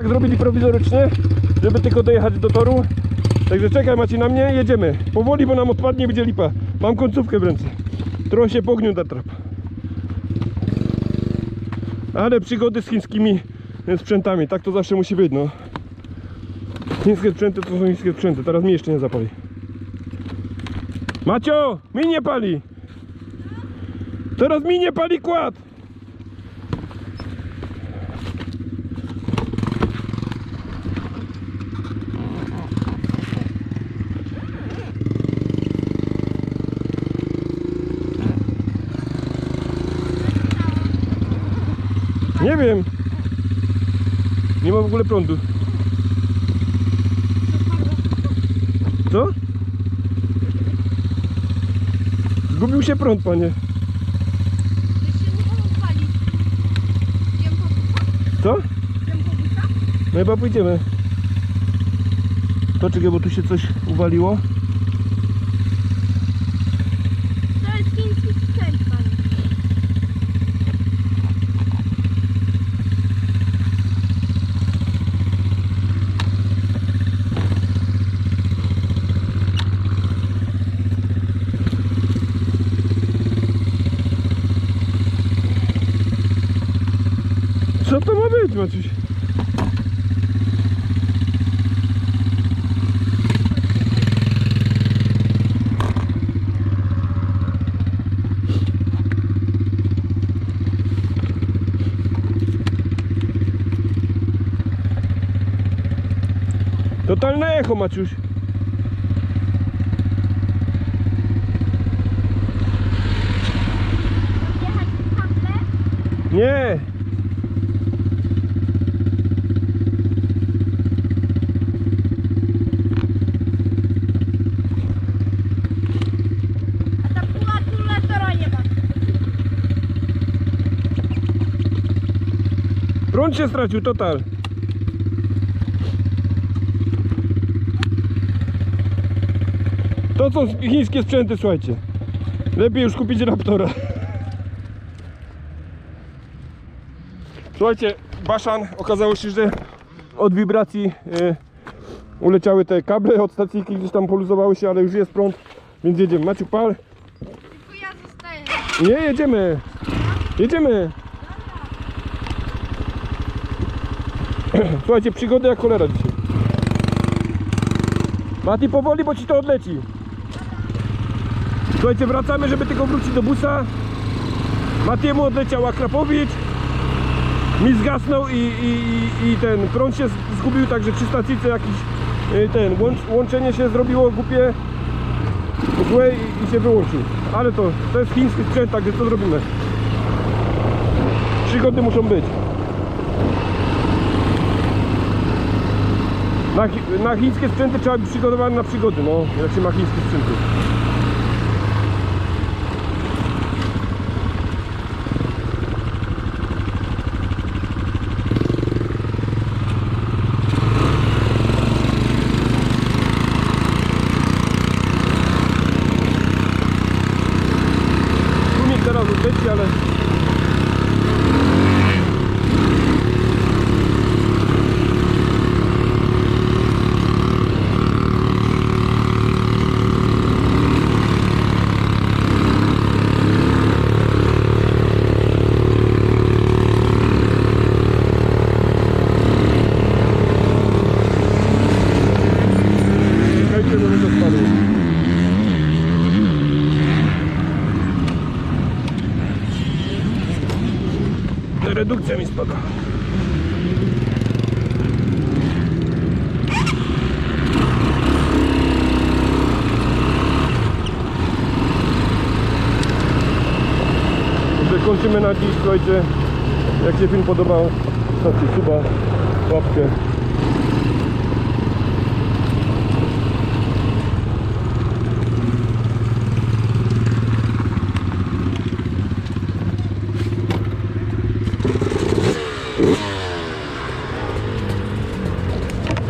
Tak zrobili prowizorycznie, żeby tylko dojechać do toru. Także czekaj macie na mnie, jedziemy. Powoli, bo nam odpadnie, będzie lipa. Mam końcówkę w ręce. Trochę się pognił ta trap. Ale przygody z chińskimi sprzętami, tak to zawsze musi być, no. Chińskie sprzęty to są chińskie sprzęty, teraz mi jeszcze nie zapali. Macio, mi nie pali! Teraz mi nie pali kład! Nie wiem. Nie ma w ogóle prądu. Co? Zgubił się prąd, panie. Co? No chyba pójdziemy. To czekaj, bo tu się coś uwaliło. To jest chiński sprzęt, panie. Co to ma być, Maciuś? Totalne echo, Maciuś. Nie! A ta półakulatora nie ma. Prąd się stracił, total. To są chińskie sprzęty, słuchajcie. Lepiej już kupić Raptora. Słuchajcie, Baszan, okazało się, że od wibracji y, uleciały te kable od stacyjki, gdzieś tam poluzowały się, ale już jest prąd, więc jedziemy. Maciu, pal. Tylko ja zostaję. Nie, jedziemy. Jedziemy. Słuchajcie, przygody jak cholera dzisiaj. Mati, powoli, bo ci to odleci. Słuchajcie, wracamy, żeby tylko wrócić do busa. Matiemu odleciał Akrapowicz. Mi zgasnął i, i, i, i ten prąd się zgubił, także przy stacyjce jakiś y, ten łącz, łączenie się zrobiło głupie, złe i, i się wyłączył. Ale to, to jest chiński sprzęt, także co zrobimy? Przygody muszą być. Na, chi- na chińskie sprzęty trzeba być przygotowany na przygody, no, jak się ma chińskie sprzęty. Tłumik teraz odleci, ale... Czekajcie, żeby to spadło. Redukcja mi spada. Dobrze, kończymy na dziś, słuchajcie. Jak się film podobał, stawcie suba, łapkę.